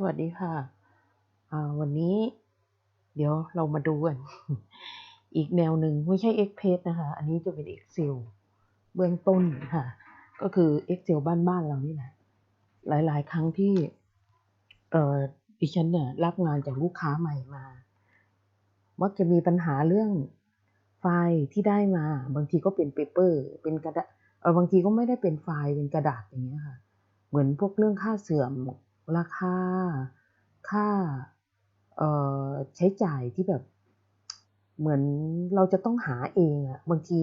สวัสดีค่ะอ่าวันนี้เดี๋ยวเรามาดูกัน อีกแนวหนึ่งไม่ใช่ Excel นะคะ อันนี้จะเป็น Excel เบื้องต้นค่ะ ก็คือ Excel บ้านๆเรานี่แหละหลายๆ ครั้งที่เอ่อดิฉันเนี่ยรับงานจากลูกค้าใหม่มามักจะมีปัญหาเรื่องไฟล์ที่ได้มา บางทีก็เป็นเปเปอร์เป็นกระดาษเออบางทีก็ไม่ได้เป็นไฟล์เป็นกระดาษอย่างเงี้ยค่ะ เหมือนพวกเรื่องค่าเสื่อม ราคา ค่าใช้จ่ายที่แบบ เหมือนเราจะต้องหาเองอะบางที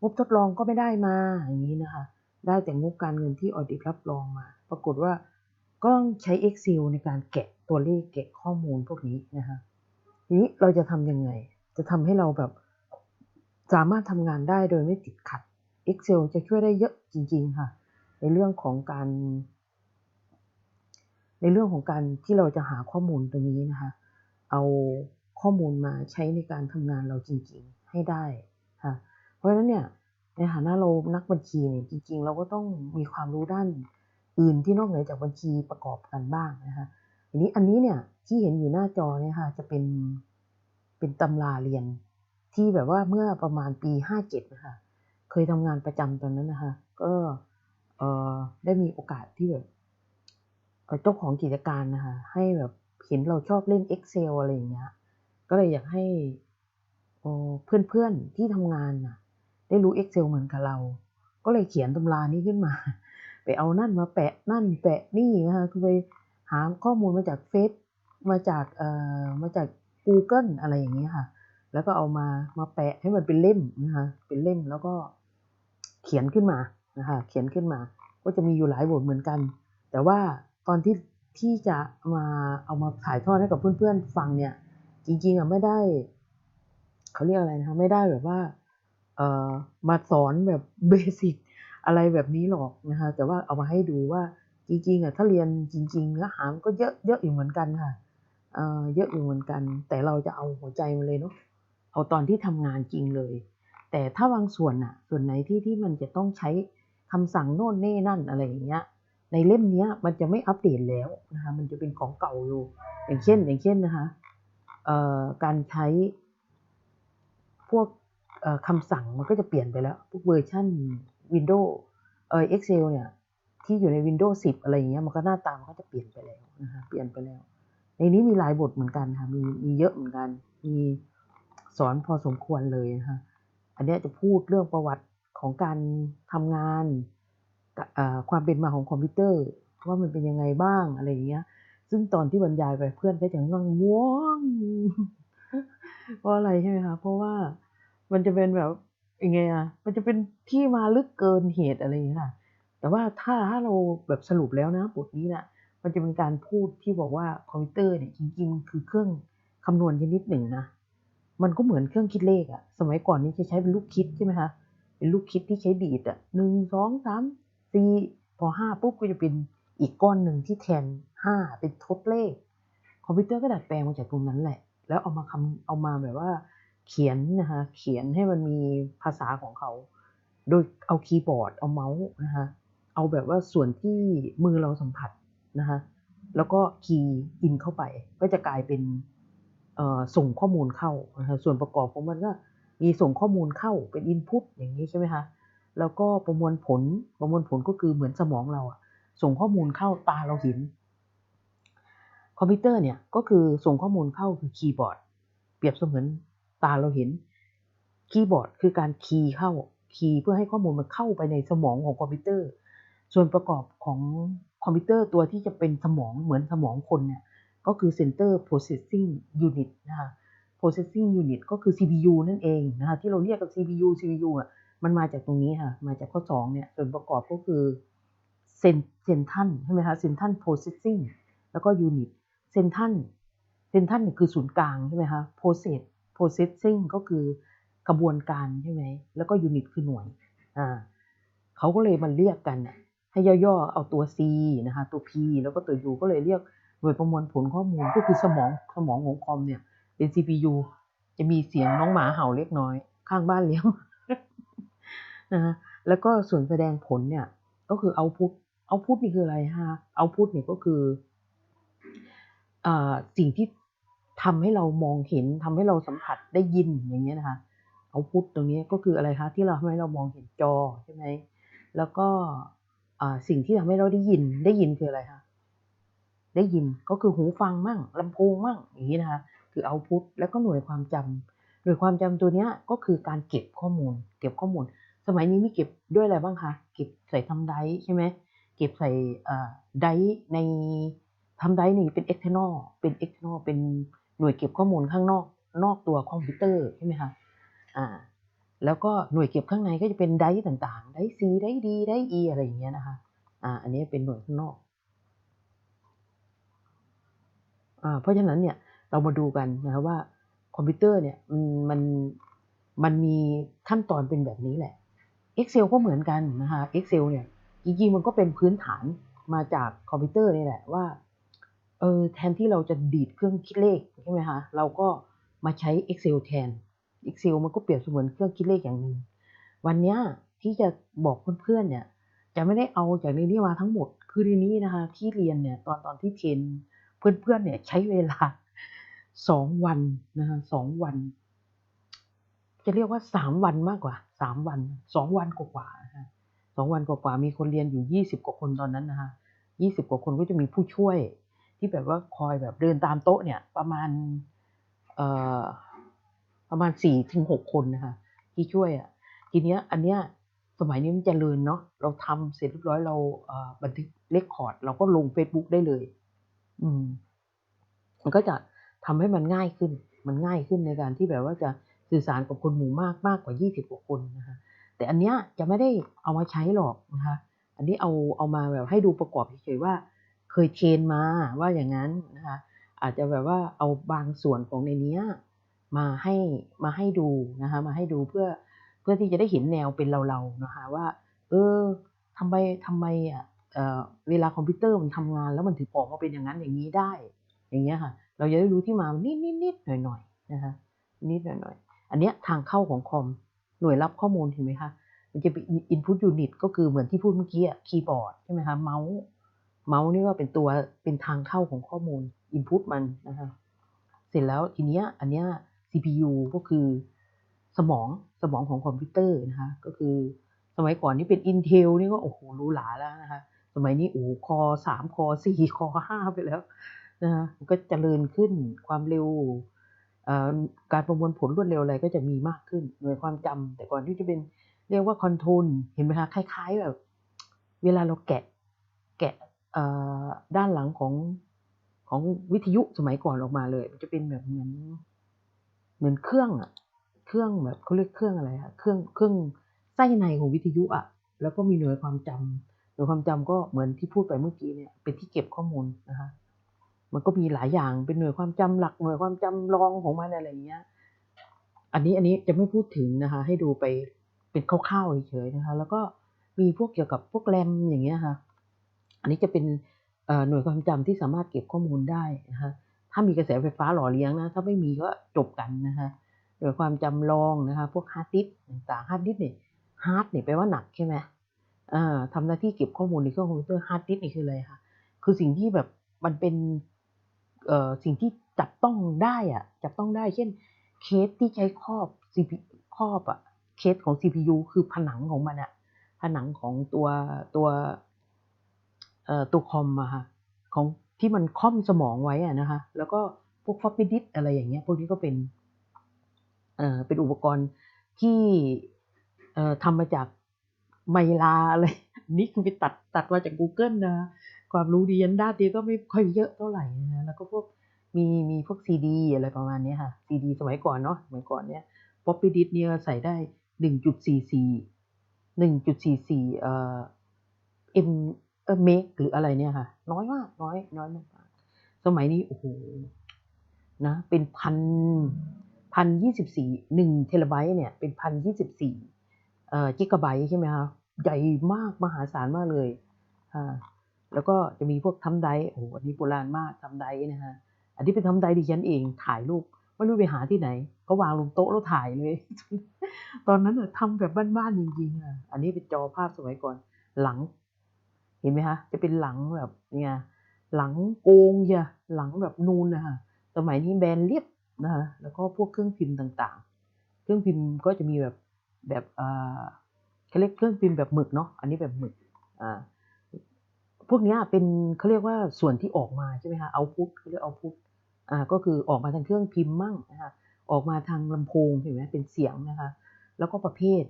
งบทดลองก็ไม่ได้มาอย่างนี้นะคะ ได้แต่งบการเงินที่ออดิตรับรองมา ปรากฏว่าก็ต้องใช้ Excel ในการแกะตัวเลขแกะข้อมูลพวกนี้นะคะทีนี้เราจะทำยังไง จะทำให้เราแบบสามารถทำงานได้โดยไม่ติดขัด Excel จะช่วยได้เยอะจริง ๆ ค่ะ ในเรื่องของการ ในเรื่องของการที่เราจะหาข้อมูลตรงนี้นะคะ เอาข้อมูลมาใช้ในการทำงานเราจริง ๆ ให้ได้ค่ะเพราะฉะนั้นเนี่ยในฐานะเรานักบัญชีเนี่ยจริง ๆ เราก็ต้องมีความรู้ด้านอื่นที่นอกเหนือจากบัญชีประกอบกันบ้างนะคะทีนี้อันนี้เนี่ยที่เห็นอยู่หน้าจอเนี่ยค่ะจะเป็นเป็นตำราเรียนที่แบบว่าเมื่อประมาณปีห้าเจ็ดนะคะ เคยทำงานประจำตอนนั้นนะคะ ก็เออได้มีโอกาสที่แบบ เอ่อเจ้าของกิจการนะคะให้แบบเห็นเราชอบเล่น Excel อะไรอย่างเงี้ย ก็เลยอยากให้เอ่อเพื่อนๆที่ทำงานน่ะ ได้รู้ Excel เหมือนกับเรา ก็เลยเขียนตำรานี้ขึ้นมา ไปเอานั่นมาแปะนั่นแปะนี่นะคะคือไปหาข้อมูลมาจากเฟซมาจากเอ่อมาจาก Google อะไรอย่างเงี้ยค่ะ แล้วก็เอามามาแปะให้มันเป็นเล่มนะคะเป็นเล่มแล้วก็เขียนขึ้นมานะคะเขียนขึ้นมา ก็จะมีอยู่หลายบทเหมือนกัน แต่ว่า ตอนที่ที่จะมาเอามาถ่ายทอดให้กับเพื่อนๆฟังเนี่ย จริงๆอะไม่ได้เขาเรียกอะไรนะคะไม่ได้แบบว่าเอ่อมาสอนแบบเบสิกอะไรแบบนี้หรอกนะคะแต่ว่าเอามาให้ดูว่าจริงๆอะถ้าเรียนจริง ๆ เนื้อหามันก็เยอะเยอะอยู่เหมือนกันค่ะเอ่อเยอะอยู่เหมือนกัน แต่เราจะเอาหัวใจมันเลยเนาะเอาตอนที่ทำงานจริงเลย แต่ถ้าบางส่วนอะ ส่วนไหนที่ที่มันจะต้องใช้คำสั่งโน่นนี่นั่นอะไรอย่างเงี้ย ในเล่มนี้มันจะไม่อัปเดตแล้วนะคะมันจะเป็นของเก่าอยู่อย่างเช่น อย่างเช่นนะคะการใช้พวกคำสั่งมันก็จะเปลี่ยนไปแล้ว พวกเวอร์ชัน Windows เอ่อ Excel เนี่ย ที่อยู่ใน Windows 10 อะไรอย่างเงี้ย มันก็หน้าตามันก็จะเปลี่ยนไปแล้วนะคะเปลี่ยนไปแล้ว ในนี้มีหลายบทเหมือนกันค่ะ มีมีเยอะเหมือนกัน มีสอนพอสมควรเลยนะคะ อันเนี้ยจะพูดเรื่องประวัติของการทำงาน ความเป็นมาของคอมพิวเตอร์ว่ามันเป็นยังไงบ้างอะไรอย่างเงี้ย ซึ่งตอนที่บรรยายไปเพื่อนก็จะง่วงง่วงเพราะอะไรใช่ไหมคะเพราะว่ามันจะเป็นแบบยังไงอะมันจะเป็นที่มาลึกเกินเหตุอะไรอย่างเงี้ยค่ะแต่ว่าถ้าถ้าเราแบบสรุปแล้วนะบทนี้นะมันจะเป็นการพูดที่บอกว่าคอมพิวเตอร์เนี่ยจริงๆมันคือเครื่องคำนวณชนิดหนึ่งนะมันก็เหมือนเครื่องคิดเลขอะสมัยก่อนนี้จะใช้เป็นลูกคิดใช่ไหมคะเป็นลูกคิดที่ใช้ดีดอะหนึ่งสองสาม สี่พอห้าปุ๊บก็จะเป็นอีกก้อนหนึ่งที่แทนห้าเป็นทดเลข คอมพิวเตอร์ก็ดัดแปลงมาจากตรงนั้นแหละ แล้วเอามาคำเอามาแบบว่าเขียนนะคะเขียนให้มันมีภาษาของเขา โดยเอาคีย์บอร์ดเอาเมาส์นะคะเอาแบบว่าส่วนที่มือเราสัมผัสนะคะแล้วก็คีย์อินเข้าไป ก็จะกลายเป็นส่งข้อมูลเข้านะคะส่วนประกอบของมันก็มีส่งข้อมูลเข้าเป็นอินพุตอย่างนี้ใช่ไหมคะ แล้วก็ประมวลผลประมวลผลก็คือเหมือนสมองเราอะส่งข้อมูลเข้าตาเราเห็น คอมพิวเตอร์เนี่ยก็คือส่งข้อมูลเข้าคือคีย์บอร์ด เปรียบเสมือนตาเราเห็น คีย์บอร์ดคือการคีย์เข้าคีย์เพื่อให้ข้อมูลมันเข้าไปในสมองของคอมพิวเตอร์ ส่วนประกอบของคอมพิวเตอร์ตัวที่จะเป็นสมองเหมือนสมองคนเนี่ยก็คือ Center Processing Unit นะคะ Processing Unit ก็คือ CPU นั่นเองนะคะที่เราเรียกกัน CPU CPU อะ มันมาจากตรงนี้ค่ะ มาจากข้อสองเนี่ย ส่วนประกอบก็คือเซนเซนทันใช่ไหมคะ Central Processing แล้วก็ Unit เซนทันเซนทันเนี่ยคือศูนย์กลางใช่ไหมคะ Process Processing ก็คือกระบวนการใช่ไหมแล้วก็ Unit คือหน่วยอ่าเขาก็เลยมาเรียกกันให้ย่อๆเอาตัว C นะคะตัว P แล้วก็ตัว U ก็เลยเรียกหน่วยประมวลผลข้อมูลก็คือสมองสมองของคอมเนี่ยเป็น CPU จะมีเสียงน้องหมาเห่าเล็กน้อย ข้างบ้านเลี้ยง นะคะแล้วก็ส่วนแสดงผลเนี่ยก็คือ output output นี่คืออะไรฮะ output เนี่ยก็คืออสิ่งที่ทำให้เรามองเห็นทำให้เราสัมผัสได้ยินอย่างเงี้ยนะคะเอาพุทตรงนี้ก็คืออะไรคะที่เราทำให้เรามองเห็นจอใช่ไหมแล้วก็สิ่งที่ทำให้เราได้ยินได้ยินคืออะไรคะได้ยินก็คือหูฟังมั่งลำโพงมั่งอย่างนี้นะคะคือเอาพุทแล้วก็หน่วยความจำหน่วยความจำตัวเนี้ยก็คือการเก็บข้อมูล เก็บข้อมูล สมัยนี้มีเก็บด้วยอะไรบ้างคะเก็บใส่ทำไดใช่ไหมเก็บใส่ไดในทำไดนี่เป็น external เป็น external เป็นหน่วยเก็บข้อมูลข้างนอกนอกตัวคอมพิวเตอร์ใช่ไหมคะอ่าแล้วก็หน่วยเก็บข้างในก็จะเป็นไดต่างๆ ไดร์ C ไดร์ D ไดร์ E อะไรอย่างเงี้ยนะคะอ่าอันนี้เป็นหน่วยข้างนอกอ่าเพราะฉะนั้นเนี่ยเรามาดูกันนะครับว่าคอมพิวเตอร์เนี่ยมันมันมันมีขั้นตอนเป็นแบบนี้แหละ Excel ก็เหมือนกันนะคะ Excel เนี่ยจริงๆมันก็เป็นพื้นฐานมาจากคอมพิวเตอร์นี่แหละว่าเออแทนที่เราจะดีดเครื่องคิดเลขใช่ไหมคะเราก็มาใช้ Excel แทน Excel มันก็เปรียบเสมือนเครื่องคิดเลขอย่างหนึ่งวันนี้ที่จะบอกเพื่อนๆเนี่ยจะไม่ได้เอาจากในนี้มาทั้งหมดคือในนี้นะคะที่เรียนเนี่ยตอนตอนที่เทรนเพื่อนๆเนี่ยใช้เวลาสองวันนะคะสองวัน จะเรียกว่าสามวันมากกว่าสามวันสองวันกว่าๆนะสองวันกว่าๆมีคนเรียนอยู่ยี่สิบกว่าคนตอนนั้นนะคะยี่สิบกว่าคนก็จะมีผู้ช่วยที่แบบว่าคอยแบบเดินตามโต๊ะเนี่ย ประมาณเอ่อประมาณสี่ถึงหกคนนะคะที่ช่วยอะทีเนี้ยอันเนี้ยสมัยนี้มันจเจริญเนาะเราทำเสร็จเรียบร้อยเราเอ่อบันทึกเลคคอร์ดเราก็ลง Facebook ได้เลย อืม มันก็จะทำให้มันง่ายขึ้น มันง่ายขึ้นในการที่แบบว่าจะ สื่อสารกับคนหมู่มากมากกว่า 20กว่าคนนะคะแต่อันเนี้ยจะไม่ได้เอามาใช้หรอกนะคะอันนี้เอาเอามาแบบให้ดูประกอบเฉยๆว่าเคยเทรนมาว่าอย่างนั้นนะคะอาจจะแบบว่าเอาบางส่วนของในเนี้ยมาให้มาให้ดูนะคะมาให้ดูเพื่อเพื่อที่จะได้เห็นแนวเป็นเราๆนะคะว่า เออทำไมทำไมอะเเวลาคอมพิวเตอร์มันทำงานแล้วมันถึงออกมาเป็นอย่างนั้นอย่างนี้ได้ อย่างเงี้ยค่ะ เราจะได้รู้ที่มานิดนิดนิดหน่อยหน่อยนะคะนิดหน่อยหน่อย อันเนี้ยทางเข้าของคอมหน่วยรับข้อมูลเห็นไหมคะมันจะเป็น input unit ก็คือเหมือนที่พูดเมื่อกี้อะคีย์บอร์ดใช่ไหมคะเมาส์เมาส์นี่ก็เป็นตัวเป็นทางเข้าของข้อมูล input มันนะคะเสร็จแล้วทีเนี้ยอันเนี้ย CPU ก็คือสมองสมองของคอมพิวเตอร์นะคะก็คือสมัยก่อนนี่เป็น Intel นี่ก็โอ้โหรูหราแล้วนะคะสมัยนี้โอ้คอสามคอสี่คอห้าไปแล้วนะคะก็เจริญขึ้นความเร็ว การประมวลผลรวดเร็วอะไรก็จะมีมากขึ้นหน่วยความจำแต่ก่อนที่จะเป็นเรียกว่าคอนโทรลเห็นไหมคะคล้าย ๆ แบบ เวลาเราแกะแกะด้านหลังของของวิทยุสมัยก่อนออกมาเลยมันจะเป็นแบบเหมือนเหมือนเครื่องอะเครื่องแบบเขาเรียกเครื่องอะไรอะเครื่องเครื่องไส้ในของวิทยุอะแล้วก็มีหน่วยความจำหน่วยความจำก็เหมือนที่พูดไปเมื่อกี้เนี่ยเป็นที่เก็บข้อมูลนะคะ มันก็มีหลายอย่างเป็นหน่วยความจำหลักหน่วยความจำรองของมันอะไรอย่างเงี้ย อันนี้อันนี้จะไม่พูดถึงนะคะ ให้ดูไปเป็นคร่าวๆเฉยๆนะคะ แล้วก็มีพวกเกี่ยวกับพวกแรมอย่างเงี้ยค่ะ อันนี้จะเป็นหน่วยความจำที่สามารถเก็บข้อมูลได้นะคะถ้ามีกระแสไฟฟ้าหล่อเลี้ยงนะ ถ้าไม่มีก็จบกันนะคะหน่วยความจำรองนะคะ พวกฮาร์ดดิสก์ต่างฮาร์ดดิสก์เนี่ยฮาร์ดเนี่ยแปลว่าหนักใช่ไหมอ่าทำหน้าที่เก็บข้อมูลในเครื่องคอมพิวเตอร์ฮาร์ดดิสก์นี่คืออะไรคะคือสิ่งที่แบบมันเป็น สิ่งที่จับต้องได้อะจับต้องได้ เช่นเคสที่ใช้ครอบ CP ครอบอะเคสของ CPU คือผนังของมันอะผนังของตัวตัวเอ่อตัวคอมอะค่ะของที่มันค่อมสมองไว้อะนะคะ แล้วก็พวกฟอปปี้ดิสอะไรอย่างเงี้ย พวกนี้ก็เป็นเอ่อเป็นอุปกรณ์ที่เอ่อทำมาจากไมลาอะไรนี่คือไปตัดตัดมาจาก Google นะ ความรู้ดียันด้านเดียวก็ไม่ค่อยเยอะเท่าไหร่นะแล้วก็พวกมีมีพวกซีดีอะไรประมาณนี้ค่ะซีดีสมัยก่อนเนาะสมัยก่อนเนี้ยป๊อปปี้ดิสเนี่ยใส่ได้หนึ่งจุดสี่สี่หนึ่งจุดสี่สี่เอ่อเอ็มเอเมกหรืออะไรเนี่ยค่ะ น้อยมากน้อยน้อยมากสมัยนี้โอ้โหนะเป็นพันพันยี่สิบสี่หนึ่งเทราไบต์เนี่ยเป็นพันยี่สิบสี่เอ่อกิกะไบต์ใช่ไหมคะใหญ่มากมหาศาลมากเลยอ่า แล้วก็จะมีพวกทำไดโอ้โหอันนี้โบราณมากทำไดนะฮะอันนี้เป็นทำไดดิฉันเองถ่ายรูปไม่รู้ไปหาที่ไหน ก็วางลงโต๊ะแล้วถ่ายเลย ตอนนั้นทำแบบบ้านๆจริงๆอะอันนี้เป็นจอภาพสมัยก่อนหลัง เห็นไหมคะจะเป็นหลังแบบเนี่ยหลังโกงอย่าหลังแบบนูนนะคะสมัยนี้แบนเรียบนะคะแล้วก็พวกเครื่องพิมพ์ต่างๆ เครื่องพิมพ์ก็จะมีแบบแบบอ่าเขาเรียกเครื่องพิมพ์แบบหมึกเนาะอันนี้แบบหมึกอ่า พวกนี้เป็นเขาเรียกว่าส่วนที่ออกมาใช่ไหมคะเอาพุทเขาเรียกเอาพุทอ่าก็คือออกมาทางเครื่องพิมพ์มั่งนะคะออกมาทางลำโพงเห็นไหมเป็นเสียงนะคะแล้วก็ประเภท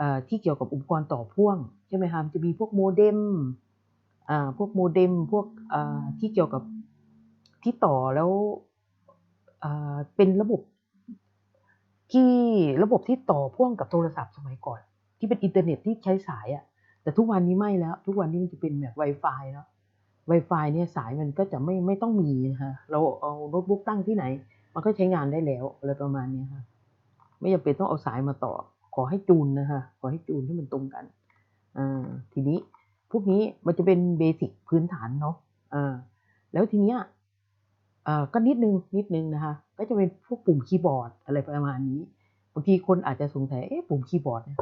อ่อที่เกี่ยวกับอุปกรณ์ต่อพ่วงใช่ไหมคะมันจะมีพวกโมเด็มอ่าพวกโมเด็มพวกอ่าที่เกี่ยวกับที่ต่อแล้วอ่าเป็นระบบที่ระบบที่ต่อพ่วงกับโทรศัพท์สมัยก่อน ที่เป็นอินเทอร์เน็ตที่ใช้สายอะ แต่ทุกวันนี้ไม่แล้ว ทุกวันนี้มันจะเป็นแบบ Wi-Fi แล้ว Wi-Fi เนี่ยสายมันก็จะไม่ไม่ต้องมีนะคะเราเอาโน้ตบุ๊กตั้งที่ไหน มันก็ใช้งานได้แล้วอะไรประมาณนี้ค่ะไม่จำเป็นต้องเอาสายมาต่อ ขอให้จูนนะคะขอให้จูนให้มันตรงกันอ่าทีนี้พวกนี้มันจะเป็นเบสิกพื้นฐานเนาะอ่าแล้วทีเนี้ยอ่อก็นิดนึงนิดนึงนะคะก็จะเป็นพวกปุ่มคีย์บอร์ดอะไรประมาณนี้บางทีคนอาจจะสงสัยเอ๊ะปุ่มคีย์บอร์ดเนี่ย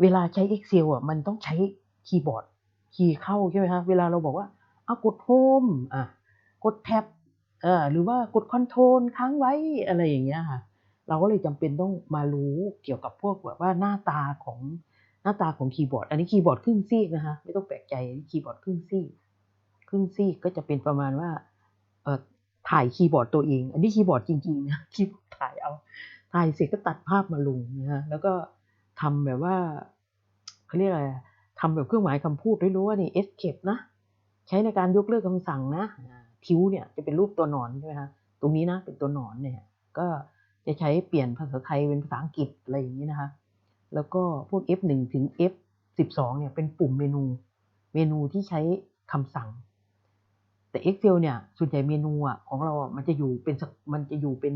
เวลาใช้ Excel อะมันต้องใช้คีย์บอร์ดคีย์เข้าใช่ไหมคะเวลาเราบอกว่าเอากดโฮมอะกดแท็บเออหรือว่ากดคอนโทรลค้างไว้อะไรอย่างเงี้ยค่ะเราก็เลยจำเป็นต้องมารู้เกี่ยวกับพวกแบบว่าหน้าตาของหน้าตาของคีย์บอร์ด อันนี้คีย์บอร์ดครึ่งซีกนะคะไม่ต้องแปลกใจคีย์บอร์ดครึ่งซีกครึ่งซีกก็จะเป็นประมาณว่าเอ่อถ่ายคีย์บอร์ดตัวเอง อันนี้คีย์บอร์ดจริงๆนะคีย์บอร์ดถ่ายเอาถ่ายเสร็จก็ตัดภาพมาลงนะฮะแล้วก็ ทำแบบว่าเขาเรียกอะไรทำแบบเครื่องหมายคำพูดด้วยรู้ว่านี่ escape นะ ใช้ในการยกเลิกคำสั่งนะคิ้วเนี่ยจะเป็นรูปตัวหนอนใช่ไหมคะตรงนี้นะเป็นตัวหนอนเนี่ย ก็จะใช้เปลี่ยนภาษาไทยเป็นภาษาอังกฤษอะไรอย่างนี้นะคะ แล้วก็พวก F1 ถึง F12 เนี่ยเป็นปุ่มเมนู เมนูที่ใช้คำสั่ง แต่ Excel เนี่ยส่วนใหญ่เมนูอะของเราอะมันจะอยู่เป็นมันจะอยู่เป็น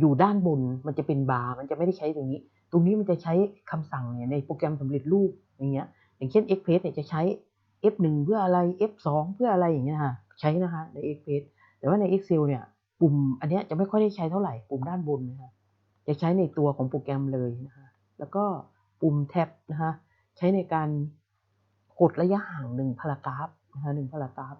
อยู่ด้านบน มันจะเป็นบาร์ มันจะไม่ได้ใช้ตรงนี้ รงนี้มันจะใช้คำสั่งเนี่ยในโปรแกรมสำเร็จรูปอย่างเงี้ย อย่างเช่น Express เนี่ยจะใช้ F1 เพื่ออะไร F2 เพื่ออะไรอย่างเงี้ยค่ะใช้นะคะใน Express แต่ว่าใน Excel เนี่ยปุ่มอันเนี้ยจะไม่ค่อยได้ใช้เท่าไหร่ปุ่มด้านบนนะคะจะใช้ในตัวของโปรแกรมเลยนะคะแล้วก็ปุ่มแท็บนะคะใช้ในการกดระยะห่างหนึ่งพารากราฟนะคะหนึ่งพารากราฟ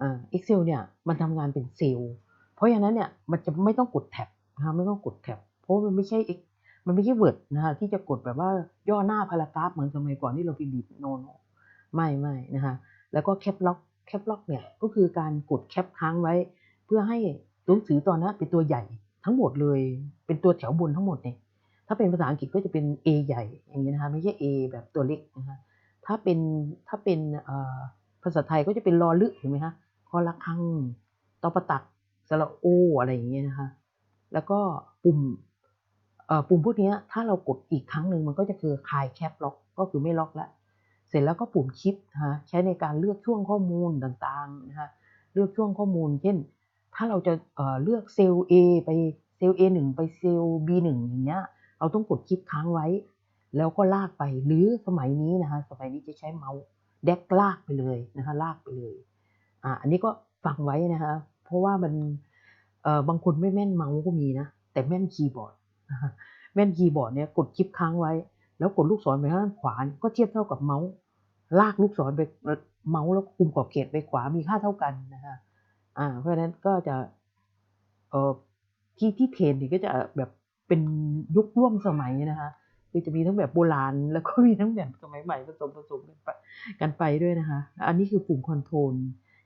อ่า Excel เนี่ยมันทำงานเป็นเซลล์เพราะฉะนั้นเนี่ยมันจะไม่ต้องกดแท็บนะคะไม่ต้องกดแท็บเพราะมันไม่ใช่ X มันไม่ใช่ Word นะคะที่จะกดแบบว่าย่อหน้าพารากราฟเหมือนสมัยก่อนที่เราพิมพ์บีบโนโนไม่ไม่นะคะแล้วก็แคปล็อกแคปล็อกเนี่ยก็คือการกดแคปค้างไว้ เพื่อให้ตัวหนังสือตอนนั้นเป็นตัวใหญ่ทั้งหมดเลย เป็นตัวแถวบนทั้งหมดเนี่ยถ้าเป็นภาษาอังกฤษก็จะเป็น A ใหญ่อย่างนี้นะคะไม่ใช่ A แบบตัวเล็กนะคะถ้าเป็นถ้าเป็นภาษาไทยก็จะเป็นลอลึเห็นไหมคะคอละคังตอประตักสระโออะไรอย่างเงี้ยนะคะแล้วก็ปุ่ม ปุ่มพวกนี้ถ้าเรากดอีกครั้งหนึ่งมันก็จะคือคลายแคปล็อกก็คือไม่ล็อกละเสร็จแล้วก็ปุ่มชิปนะใช้ในการเลือกช่วงข้อมูลต่างๆนะคะเลือกช่วงข้อมูล เช่น ถ้าเราจะเลือกเซลล์ A ไปเซลล์ A1 ไปเซลล์ B1 อย่างเงี้ยเราต้องกดชิปค้างไว้ แล้วก็ลากไปหรือสมัยนี้นะคะสมัยนี้จะใช้เมาส์แดกลากไปเลยนะคะลากไปเลยอ่าอันนี้ก็ฟังไว้นะคะเพราะว่ามันเอ่อบางคนไม่แม่นเมาส์ก็มีนะแต่แม่นคีย์บอร์ด แม่นคีย์บอร์ดเนี่ยกดคลิปค้างไว้ แล้วกดลูกศรไปข้างขวาก็เทียบเท่ากับเมาส์ลากลูกศรไปเมาส์แล้วคุมขอบเขตไปขวามีค่าเท่ากันนะคะอ่าเพราะฉะนั้นก็จะเอ่อที่ที่เทรนนี่ก็จะแบบเป็นยุคร่วมสมัยนะคะคือจะมีทั้งแบบโบราณ แล้วก็มีทั้งแบบสมัยใหม่ผสมผสมกันไปกันไปด้วยนะคะ อันนี้คือปุ่มคอนโทรล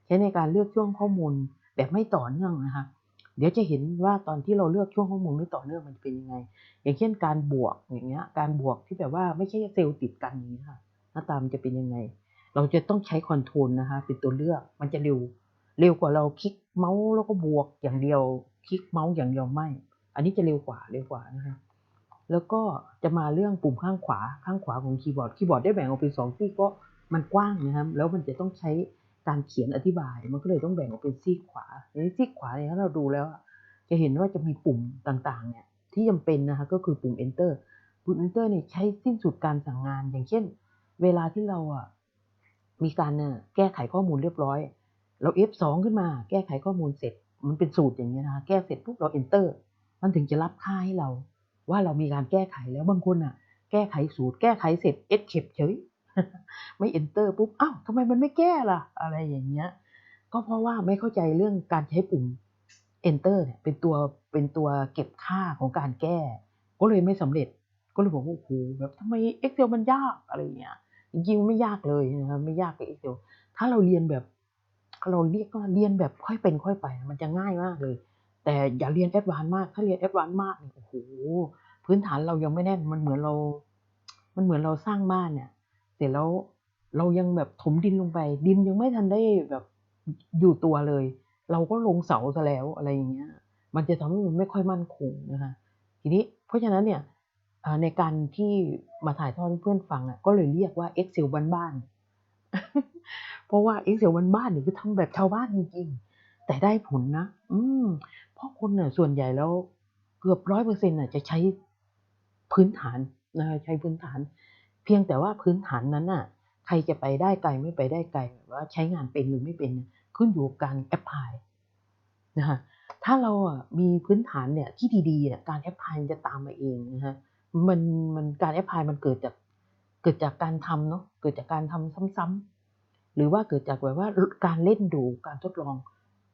ใช้ในการเลือกช่วงข้อมูลแบบไม่ต่อเนื่องนะคะ เดี๋ยวจะเห็นว่าตอนที่เราเลือกช่วงข้อมูลไม่ต่อเนื่องมันเป็นยังไง อย่างเช่นการบวกอย่างเงี้ย การบวกที่แบบว่าไม่ใช่เซลล์ติดกันนี้ค่ะ หน้าตามันจะเป็นยังไง เราจะต้องใช้คอนโทรลนะคะ เป็นตัวเลือก มันจะเร็ว เร็วกว่าเราคลิกเมาส์แล้วก็บวกอย่างเดียว คลิกเมาส์อย่างเดียวไม่ อันนี้จะเร็วกว่า เร็วกว่านะคะ แล้วก็จะมาเรื่องปุ่มข้างขวา ข้างขวาของคีย์บอร์ด คีย์บอร์ดได้แบ่งออกเป็นสองที่ก็มันกว้างนะครับ แล้วมันจะต้องใช้ การเขียนอธิบายมันก็เลยต้องแบ่งออกเป็นซีกขวาในซีกขวาเนี่ยถ้าเราดูแล้วอะจะเห็นว่าจะมีปุ่มต่างๆเนี่ยที่จำเป็นนะคะก็คือปุ่ม enter ปุ่ม enter เนี่ยใช้สิ้นสุดการสั่งงาน อย่างเช่น เวลาที่เราอะมีการเนี่ยแก้ไขข้อมูลเรียบร้อย เรา F2 ขึ้นมา แก้ไขข้อมูลเสร็จ มันเป็นสูตรอย่างเงี้ยนะคะแก้เสร็จปุ๊บเรา enter มันถึงจะรับค่าให้เรา ว่าเรามีการแก้ไขแล้วบางคนอะ แก้ไขสูตร แก้ไขเสร็จ escape เฉย ไม่ enter ปุ๊บอ้าวทำไมมันไม่แก้ล่ะ อะไรอย่างเงี้ย ก็เพราะว่าไม่เข้าใจเรื่องการใช้ปุ่ม enter เนี่ยเป็นตัวเป็นตัวเก็บค่าของการแก้ ก็เลยไม่สำเร็จก็เลยบอกว่าโอ้โหแบบทำไม Excel มันยากอะไรเงี้ยจริงๆไม่ยากเลยนะครับไม่ยากกับ Excel ถ้าเราเรียนแบบเราเรียกว่าเรียนแบบค่อยเป็นค่อยไป มันจะง่ายมากเลย แต่อย่าเรียนแอดวานซ์มาก ถ้าเรียนแอดวานซ์มากเนี่ยโอ้โหพื้นฐานเรายังไม่แน่นมันเหมือนเรา มันเหมือนเราสร้างบ้านเนี่ย เสร็จแล้วเรายังแบบถมดินลงไป ดินยังไม่ทันได้แบบอยู่ตัวเลย เราก็ลงเสาซะแล้วอะไรอย่างเงี้ย มันจะทำให้มันไม่ค่อยมั่นคงนะคะทีนี้เพราะฉะนั้นเนี่ยในการที่มาถ่ายทอดให้เพื่อนฟังอะก็เลยเรียกว่า Excel บ้านๆเพราะว่า Excel บ้านๆนี่คือทำแบบชาวบ้านจริงๆ แต่ได้ผลนะ อืมเพราะคนเนี่ยส่วนใหญ่แล้วเกือบร้อยเปอร์เซ็นต์น่ะจะใช้พื้นฐานนะคะใช้พื้นฐาน เพียงแต่ว่าพื้นฐานนั้นน่ะใครจะไปได้ไกลไม่ไปได้ไกลว่าใช้งานเป็นหรือไม่เป็นขึ้นอยู่กับการแอพพลายนะคะถ้าเราอะมีพื้นฐานเนี่ยที่ดีๆเนี่ยการแอพพลายจะตามมาเองนะฮะมันมันการแอพพลายมันเกิดจากเกิดจากการทำเนาะเกิดจากการทำซ้ำๆหรือว่าเกิดจากแบบว่าการเล่นดูการทดลอง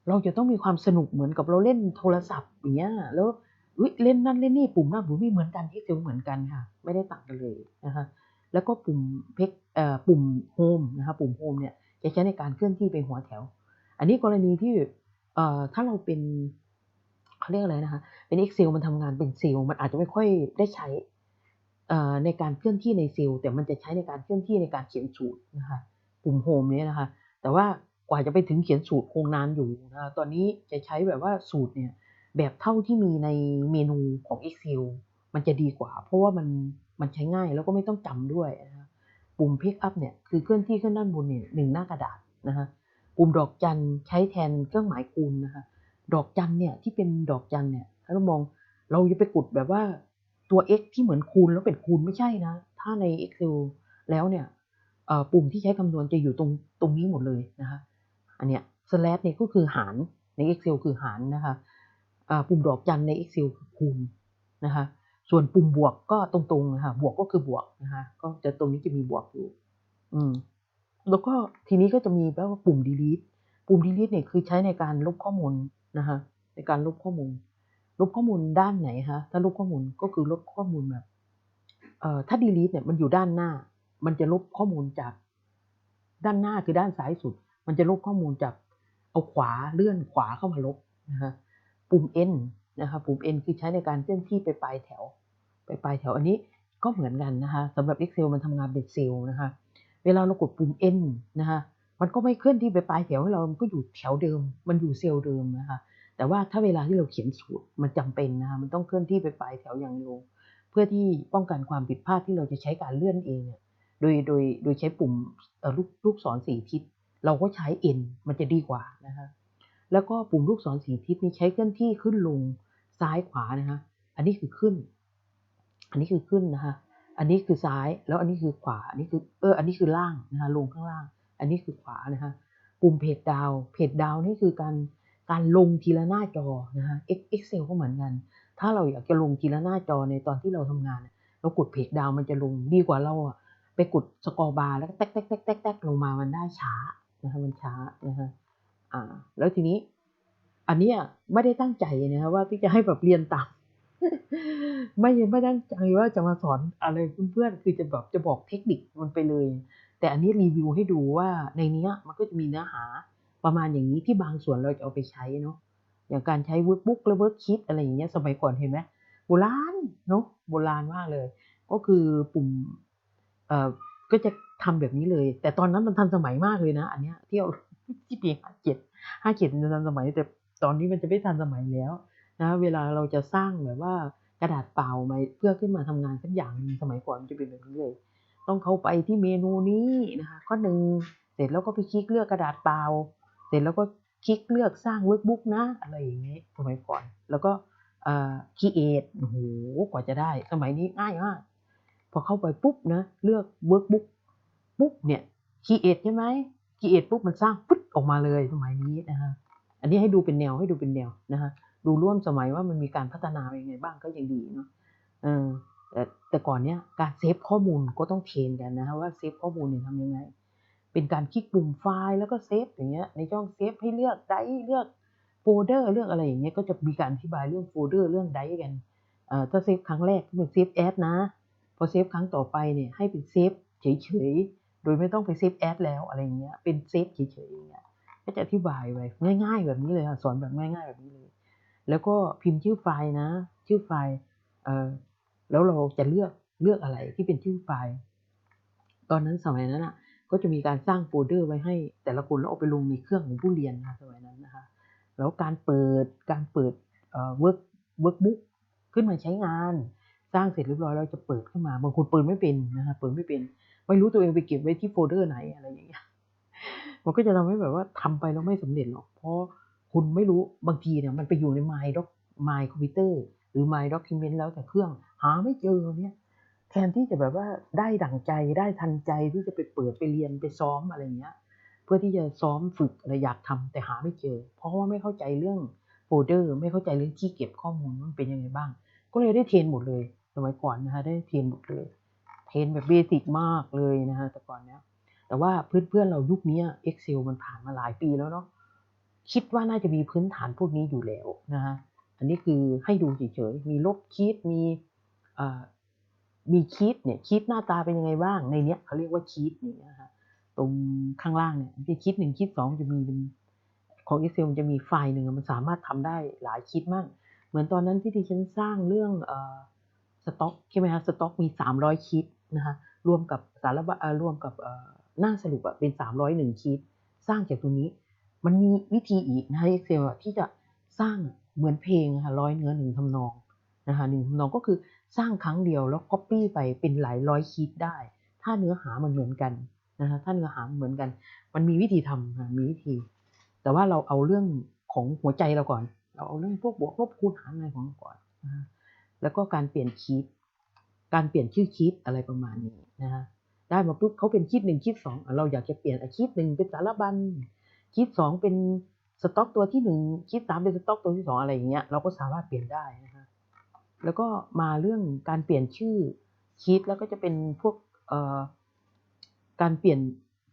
เราจะต้องมีความสนุกเหมือนกับเราเล่นโทรศัพท์อย่างเงี้ยแล้วอุ๊ยเล่นนั่นเล่นนี่ปุ่มนั่นปุ่มนี่เหมือนกัน Excel เหมือนกันค่ะ ไม่ได้ต่างกันเลยนะคะ แล้วก็ปุ่มเพกปุ่มโฮมนะคะปุ่มโฮมเนี่ยจะใช้ในการเคลื่อนที่ไปหัวแถว อันนี้กรณีที่ถ้าเราเป็นเขาเรียกอะไรนะคะ เป็น Excel มันทำงานเป็นเซลล์มันอาจจะไม่ค่อยได้ใช้ในการเคลื่อนที่ในเซลล์แต่มันจะใช้ในการเคลื่อนที่ในการเขียนสูตรนะคะปุ่มโฮมเนี่ยนะคะ แต่ว่ากว่าจะไปถึงเขียนสูตรคงนานอยู่นะคะตอนนี้จะใช้แบบว่าสูตรเนี่ยแบบเท่าที่มีในเมนูของ Excel มันจะดีกว่า เพราะว่ามัน มันใช้ง่ายแล้วก็ไม่ต้องจำด้วยนะปุ่ม Pick up เนี่ยคือเคลื่อนที่ขึ้นด้านบนเนี่ยหนึ่งหน้ากระดาษนะคะปุ่มดอกจันใช้แทนเครื่องหมายคูณนะคะดอกจันเนี่ยที่เป็นดอกจันเนี่ยถ้าเรามองเราจะไปกดแบบว่าตัว x ที่เหมือนคูณแล้วเป็นคูณไม่ใช่นะ ถ้าใน Excel แล้วเนี่ยปุ่มที่ใช้คำนวณจะอยู่ตรงตรงนี้หมดเลยนะคะอันเนี้ย slash เนี่ยก็คือหารใน Excel คือหารนะคะปุ่มดอกจันใน Excel คือคูณนะคะ ส่วนปุ่มบวกก็ตรงๆนะคะบวกก็คือบวกนะคะก็จะตรงนี้จะมีบวกอยู่ อืม แล้วก็ทีนี้ก็จะมีแปลว่าปุ่ม delete ปุ่ม delete เนี่ยคือใช้ในการลบข้อมูลนะคะในการลบข้อมูล ลบข้อมูลด้านไหนคะถ้าลบข้อมูลก็คือลบข้อมูลแบบเอ่อถ้า delete เนี่ยมันอยู่ด้านหน้า มันจะลบข้อมูลจาก ด้านหน้าคือด้านซ้ายสุด มันจะลบข้อมูลจากเอาขวาเลื่อนขวาเข้ามาลบนะคะปุ่ม N นะคะปุ่ม N คือใช้ในการเคลื่อนที่ไปปลายแถว ไปปลายแถวอันนี้ก็เหมือนกันนะคะสำหรับ Excel มันทำงานเป็นเซลล์นะคะ เวลาเรากดปุ่ม N นะคะมันก็ไม่เคลื่อนที่ไปปลายแถวให้เรามันก็อยู่แถวเดิม มันอยู่เซลล์เดิมนะคะ แต่ว่าถ้าเวลาที่เราเขียนสูตรมันจำเป็นนะคะมันต้องเคลื่อนที่ไปปลายแถวอย่างเร็วเพื่อที่ป้องกันความผิดพลาดที่เราจะใช้การเลื่อนเองเนี่ยโดยโดยโดยใช้ปุ่มลูกลูกศรสีทิศ เราก็ใช้ N มันจะดีกว่านะคะแล้วก็ปุ่มลูกศรสีทิศนี้ใช้เคลื่อนที่ขึ้นลงซ้ายขวานะคะอันนี้คือขึ้น อันนี้คือขึ้นนะคะ อันนี้คือซ้าย แล้วอันนี้คือขวา อันนี้คือเออ อันนี้คือล่างนะคะลงข้างล่าง อันนี้คือขวานะคะปุ่มเพจดาว เพจดาวนี่คือการการลงทีละหน้าจอนะคะ Excel ก็เหมือนกัน ถ้าเราอยากจะลงทีละหน้าจอในตอนที่เราทำงาน เรากดเพจดาวมันจะลงดีกว่าเราอะไปกดสกอร์บาร์แล้วก็แต๊กแต๊กแต๊กแต๊กแตกลงมามันได้ช้านะคะมันช้านะคะอ่า แล้วทีนี้ อันเนี้ยไม่ได้ตั้งใจนะคะว่าที่จะให้แบบเรียนตาม ไม่ไม่ตั้งใจว่าจะมาสอนอะไรเพื่อนๆคือจะแบบจะบอกเทคนิคมันไปเลย แต่อันนี้รีวิวให้ดูว่าในนี้มันก็จะมีเนื้อหาประมาณอย่างนี้ที่บางส่วนเราจะเอาไปใช้เนาะอย่างการใช้ workbook และ worksheet อะไรอย่างเงี้ยสมัยก่อนเห็นไหมโบราณเนาะโบราณมากเลย ก็คือปุ่มเอ่อก็จะทำแบบนี้เลย แต่ตอนนั้นมันทันสมัยมากเลยนะ อันเนี้ยที่เอาที่ปีห้าเจ็ดห้าเจ็ดมันทันสมัยแต่ตอนนี้มันจะไม่ทันสมัยแล้ว นะเวลาเราจะสร้างแบบว่ากระดาษเปล่ามาเพื่อขึ้นมาทำงานสักอย่างสมัยก่อนมันจะเป็นแบบนี้เลย ต้องเข้าไปที่เมนูนี้นะคะข้อหนึ่งเสร็จแล้วก็ไปคลิกเลือกกระดาษเปล่า เสร็จแล้วก็คลิกเลือกสร้างเวิร์กบุ๊กนะอะไรอย่างนี้สมัยก่อน แล้วก็เอ่อคีเอทโอ้โหกว่าจะได้ สมัยนี้ง่ายมากพอเข้าไปปุ๊บนะเลือกเวิร์กบุ๊กปุ๊บเนี่ยคีเอทใช่ไหมคีเอทปุ๊บมันสร้างปุ๊บออกมาเลยสมัยนี้นะคะอันนี้ให้ดูเป็นแนวให้ดูเป็นแนวนะคะ ดูร่วมสมัยว่ามันมีการพัฒนาไปยังไงบ้างก็ยังดีเนาะเออแต่แต่ก่อนเนี้ยการเซฟข้อมูลก็ต้องเทรนกันนะว่าเซฟข้อมูลเนี่ยทำยังไง เป็นการคลิกปุ่มไฟล์แล้วก็เซฟอย่างเงี้ยในช่องเซฟให้เลือกไดเลือกโฟลเดอร์เลือกอะไรอย่างเงี้ยก็จะมีการอธิบายเรื่องโฟลเดอร์เรื่องไดกันเอ่อถ้าเซฟครั้งแรกเป็นเซฟแอดนะพอเซฟครั้งต่อไปเนี่ยให้เป็นเซฟเฉยๆโดยไม่ต้องไปเซฟแอดแล้วอะไรเงี้ยเป็นเซฟเฉยๆอย่างเงี้ยก็จะอธิบายไว้ง่าย ๆ แบบนี้เลยค่ะสอนแบบง่าย ๆ แบบนี้เลย แล้วก็พิมพ์ชื่อไฟล์นะ ชื่อไฟล์แล้วเราจะเลือกเลือกอะไรที่เป็นชื่อไฟล์ ตอนนั้นสมัยนั้นอะ ก็จะมีการสร้างโฟลเดอร์ไว้ให้ แต่ละคนแล้วเอาไปลงในเครื่องของผู้เรียนนะสมัยนั้นนะคะแล้วการเปิดการเปิดเวิร์กเวิร์กบุ๊กขึ้นมาใช้งาน สร้างเสร็จเรียบร้อยเราจะเปิดขึ้นมาบางคนเปิดไม่เป็นนะคะเปิดไม่เป็น ไม่รู้ตัวเองไปเก็บไว้ที่โฟลเดอร์ไหนอะไรอย่างเงี้ยมันก็จะทำให้แบบว่าทำไปแล้วไม่สำเร็จหรอกเพราะ คุณไม่รู้บางทีเนี่ยมันไปอยู่ใน My Doc My Computer หรือ My Document แล้วแต่เครื่องหาไม่เจอเนี่ยแทนที่จะแบบว่าได้ดั่งใจได้ทันใจที่จะไปเปิดไปเรียนไปซ้อมอะไรเงี้ยเพื่อที่จะซ้อมฝึกอะไรอยากทำแต่หาไม่เจอ เพราะว่าไม่เข้าใจเรื่องโฟลเดอร์ ไม่เข้าใจเรื่องที่เก็บข้อมูลว่ามันเป็นยังไงบ้าง ก็เลยได้เทรนหมดเลยสมัยก่อนนะคะได้เทรนหมดเลยเทรนแบบเบสิกมากเลยนะคะแต่ก่อนเนี้ยแต่ว่าเพื่อนๆเรายุคนี้ Excel มันผ่านมาหลายปีแล้วเนาะ คิดว่าน่าจะมีพื้นฐานพวกนี้อยู่แล้วนะฮะอันนี้คือให้ดูเฉยๆมีลบคีดมีมีคีดเนี่ยคีดหน้าตาเป็นยังไงบ้างในเนี้ยเขาเรียกว่าคีดนี่นะฮะตรงข้างล่างเนี่ยที่คีดหนึ่งคีดสองจะมีเป็นของ Excel มันจะมีไฟล์หนึ่งมันสามารถทำได้หลายคีดมาก เหมือนตอนนั้นที่ดิฉันสร้างเรื่องอสต็อกใช่ไหมคะสต็อกมี 300คีดนะคะรวมกับสารบัรวมกับเอ่อหน้าสรุปอะเป็น 301คีดสร้างจากตรงนี้ มันมีวิธีอีกนะคะ Excel อะที่จะสร้างเหมือนเพลงค่ะร้อยเนื้อหนึ่งทำนองนะคะหนึ่งทำนองก็คือสร้างครั้งเดียวแล้ว Copy ไปเป็นหลายร้อยคีดได้ ถ้าเนื้อหามันเหมือนกันนะคะถ้าเนื้อหาเหมือนกัน มันมีวิธีทำค่ะมีวิธี แต่ว่าเราเอาเรื่องของหัวใจเราก่อน เราเอาเรื่องพวกบวกลบคูณหารอะไรของเราก่อนนะะแล้วก็การเปลี่ยนคีดการเปลี่ยนชื่อคีดอะไรประมาณนี้นะฮะได้มาปุ๊บเขาเป็นคีดหนึ่งคีดสองเราอยากจะเปลี่ยนอะคีดหนึ่งเป็นสารบัญ คีดสองเป็นสต็อกตัวที่หนึ่งคีดสามเป็นสต็อกตัวที่สองอะไรอย่างเงี้ยเราก็สามารถเปลี่ยนได้นะฮะแล้วก็มาเรื่องการเปลี่ยนชื่อคีดแล้วก็จะเป็นพวกเอ่อการเปลี่ยน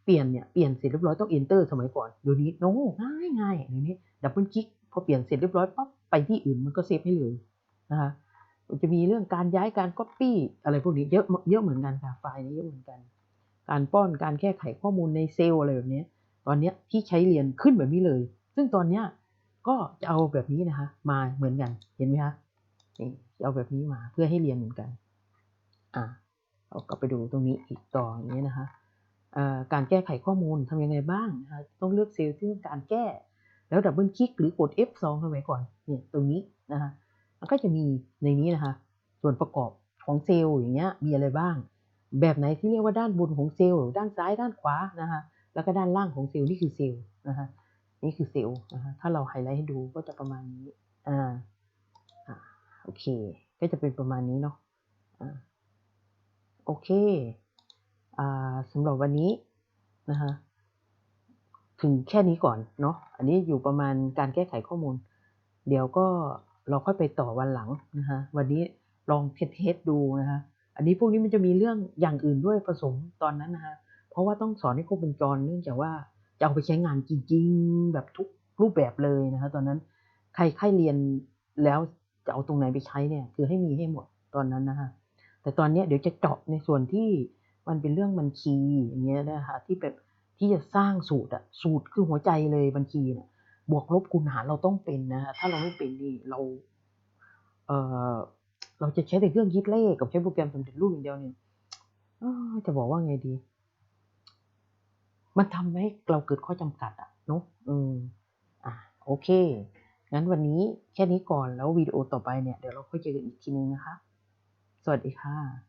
เปลี่ยนเนี่ยเปลี่ยนเสร็จเรียบร้อยต้อง enter สมัยก่อนเดี๋ยวนี้โน้ง่ายง่ายเดี๋ยวนี้ดับเบิลคลิกพอเปลี่ยนเสร็จเรียบร้อยปั๊บไปที่อื่นมันก็เซฟให้เลยนะคะจะมีเรื่องการย้ายการ copy อะไรพวกนี้เยอะเยอะเหมือนกันค่ะไฟล์นี้เยอะเหมือนกัน การป้อนการแก้ไขข้อมูลในเซลล์อะไรแบบนี้ ตอนนี้ที่ใช้เรียนขึ้นแบบนี้เลย ซึ่งตอนเนี้ยก็จะเอาแบบนี้นะคะ มาเหมือนกัน เห็นไหมคะนี่เอาแบบนี้มาเพื่อให้เรียนเหมือนกัน อะเรากลับไปดูตรงนี้อีกต่ออย่างนี้นะคะเอ่อการแก้ไขข้อมูลทำยังไงบ้างนะคะต้องเลือกเซลล์ที่ต้องการแก้ แล้วดับเบิลคลิกหรือกด F2 สมัยก่อนเนี่ยตรงนี้นะคะมันก็จะมีในนี้นะคะ ส่วนประกอบของเซลล์อย่างเงี้ยมีอะไรบ้าง แบบไหนที่เรียกว่าด้านบนของเซลล์ด้านซ้ายด้านขวานะคะ แล้วก็ด้านล่างของเซลล์นี่คือเซลล์นะคะนี่คือเซลล์นะคะถ้าเราไฮไลท์ให้ดูก็จะประมาณนี้อ่าอ่าโอเค ก็จะเป็นประมาณนี้เนาะอ่าโอเคอ่าสำหรับวันนี้นะคะถึงแค่นี้ก่อนเนาะอันนี้อยู่ประมาณการแก้ไขข้อมูล เดี๋ยวก็เราค่อยไปต่อวันหลังนะคะวันนี้ลองเทสดูนะคะอันนี้พวกนี้มันจะมีเรื่องอย่างอื่นด้วยผสมตอนนั้นนะคะ ราะว่าต้องสอนให้ครบวงจรเนื่องจากว่าจะเอาไปใช้งานจริง ๆ แบบทุกรูปแบบเลยนะคะตอนนั้นใครใครเรียนแล้วจะเอาตรงไหนไปใช้เนี่ย คือให้มีให้หมดตอนนั้นนะคะแต่ตอนนี้เดี๋ยวจะเจาะในส่วนที่มันเป็นเรื่องบัญชีอย่างเงี้ยนะคะที่แบบที่จะสร้างสูตรอะสูตรคือหัวใจเลยบัญชีเนี่ยบวกลบคูณหารเราต้องเป็นนะคะถ้าเราไม่เป็นนี่เราเออเราจะใช้แต่เครื่องคิดเลขกับใช้โปรแกรมสำเร็จรูปอย่างเดียวเนี่ยจะบอกว่าไงดี มันทำให้เราเกิดข้อจำกัดอะเนาะอืมอะโอเค งั้นวันนี้แค่นี้ก่อนแล้ววิดีโอต่อไปเนี่ยเดี๋ยวเราค่อยเจอกันอีกทีนึงนะคะ สวัสดีค่ะ